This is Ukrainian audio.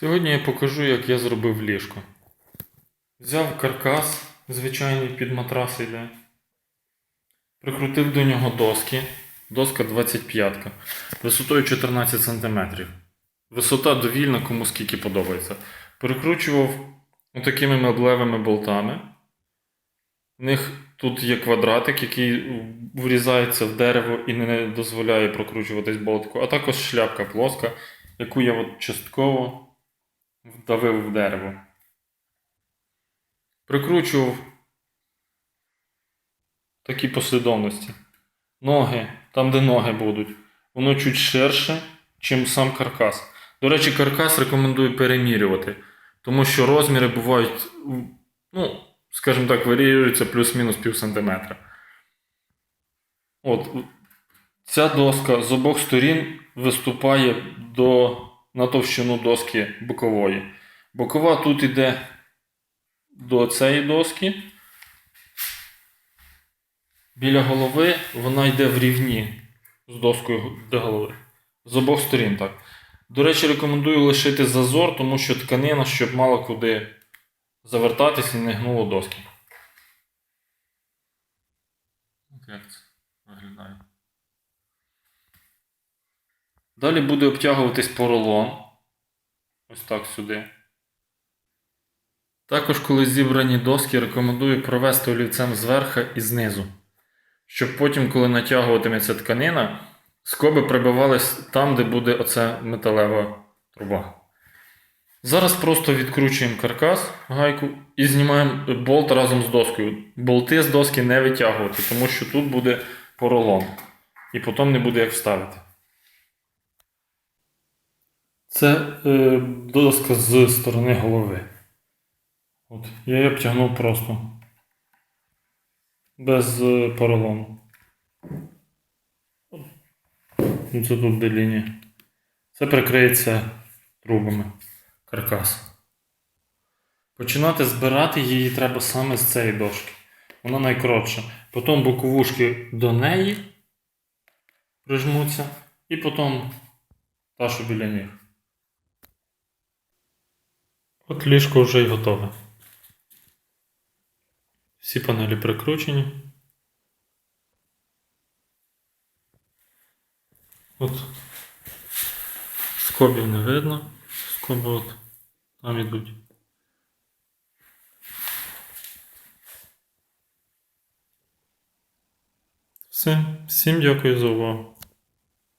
Сьогодні я покажу, як я зробив ліжко. Взяв каркас, звичайний під матрас йде. Прикрутив до нього доски. Доска 25 висотою 14 см. Висота довільна, кому скільки подобається. Перекручував такими меблевими болтами. У них тут є квадратик, який врізається в дерево і не дозволяє прокручуватись болтику, а також шляпка плоска, яку я от частково вдавив в дерево. Прикручував такі послідовності. Ноги, там, де ноги будуть, воно чуть ширше, ніж сам каркас. До речі, каркас рекомендую перемірювати, тому що розміри бувають, ну, скажімо так, варіюються плюс-мінус пів сантиметра. От, ця доска з обох сторін виступає до, на товщину доски бокової. Бокова тут йде до цієї доски. Біля голови вона йде в рівні з доскою до голови. З обох сторін так. До речі, рекомендую лишити зазор, тому що тканина, щоб мало куди завертатись і не гнуло доски. Як це виглядає. Далі буде обтягуватись поролон. Ось так сюди. Також, коли зібрані доски, рекомендую провести олівцем зверху і знизу. Щоб потім, коли натягуватиметься тканина, скоби прибивались там, де буде оця металева труба. Зараз просто відкручуємо каркас, гайку і знімаємо болт разом з доскою. Болти з доски не витягувати, тому що тут буде поролон. І потім не буде як вставити. Це е, доска з сторони голови. От, я її обтягнув просто. Без е, поролону. Ну, це тут де лінія. Це прикриється трубами. Каркас. Починати збирати її треба саме з цієї дошки. Вона найкоротша. Потім боковушки до неї прижмуться, і потім та, що біля них. От ліжко вже й готове. Всі панелі прикручені. От скобів не видно. Скоби от там ідуть. Все. Всім дякую за увагу.